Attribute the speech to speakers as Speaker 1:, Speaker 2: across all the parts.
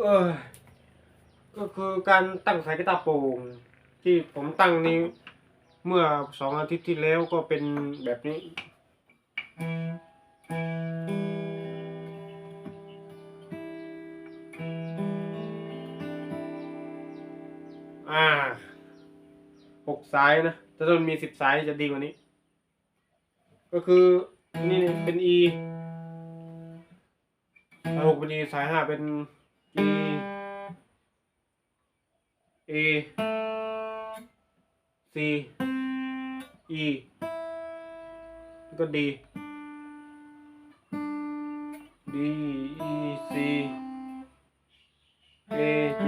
Speaker 1: เออก็คือการตั้งสายกีตาร์โปร่งที่ผมตั้งนี้ เมื่อสองอาทิตย์ที่แล้วก็เป็นแบบนี้ อ่าหกสายนะถ้ามันมีสิบสายจะดีกว่านี้ ก็คือนี่เป็น E สายหกเป็น E สายห้าเป็น E A C E แล้วก็ D D E C A G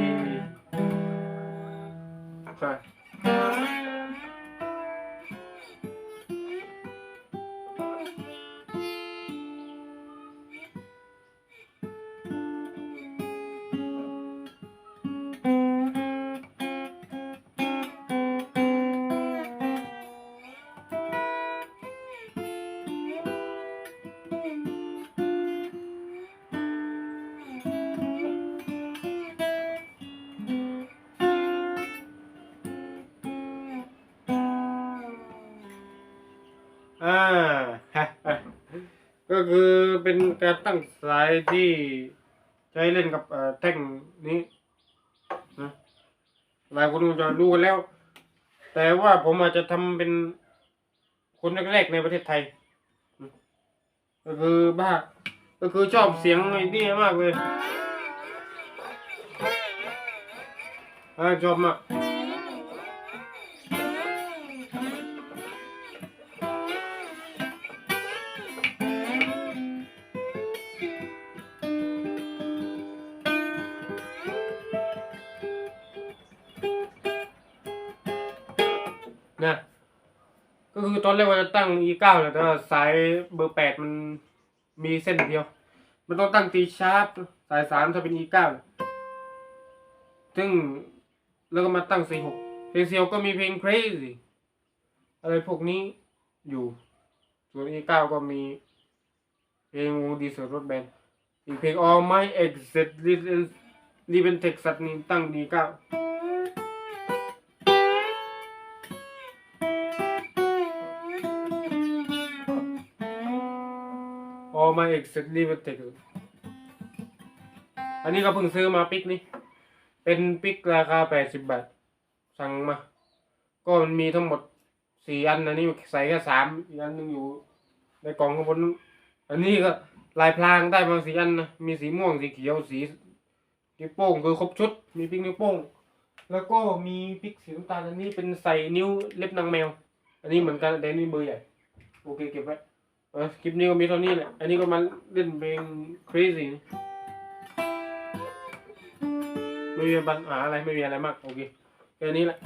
Speaker 1: ใช่ อ่าฮะก็คือเป็นการตั้งสายที่ใช้เล่นกับเออแท่งนี้นะหลายคนคงจะรู้กันแล้ว แต่ว่าผมอาจจะทำเป็นคนแรกๆในประเทศไทย ก็คือบ้าก็คือชอบเสียงไอ้นี่มากเลยชอบมาก นะ ก็คือตอนแรกว่าจะตั้ง e 9เลยแต่ว่าสายเบอร์แปดมันมีเส้นเดียว มันต้องตั้ง G sharp สายสามถ้าเป็น e 9ซึ่งแล้วก็มาตั้ง C 6เพลง C 6ก็มีเพลง crazy อะไรพวกนี้อยู่ ส่วน e 9ก็มีเพลงวงดีเซอร์รถแบนอีกเพลง all my exit รีเป็นเท็กซัสนี่ตั้ง D 9ออมาเกซ์ ลีเวเตกอันนี้ก็เพิ่งซื้อมาปิกนี่ เป็นปิกราคาแปดสิบบาท สั่งมา ก็มันมีทั้งหมดสี่อันอันนี้ใส่แค่สามอีกอันหนึงอยู่ ในกล่องข้างบน อันนี้ก็ลายพรางได้มาสี่อันนะ มีสีม่วงสีเขียวสีนิ้วโป้งคือครบชุด มีปิกนิ้วโป้ง แล้วก็มีปิกสีน้ำตาลอันนี้เป็นใส่นิ้วเล็บนางแมว อันนี้เหมือนกันแต่นนี้เบอร์ใหญ่ โอเคเก็บไว้ ออคลิปนี้ก็มีเท่านี้แหละ อันนี้ก็มาเล่นเพลง crazy ไม่มีปัญหาอะไรไม่มีอะไรมาก โอเค แค่นี้แหละ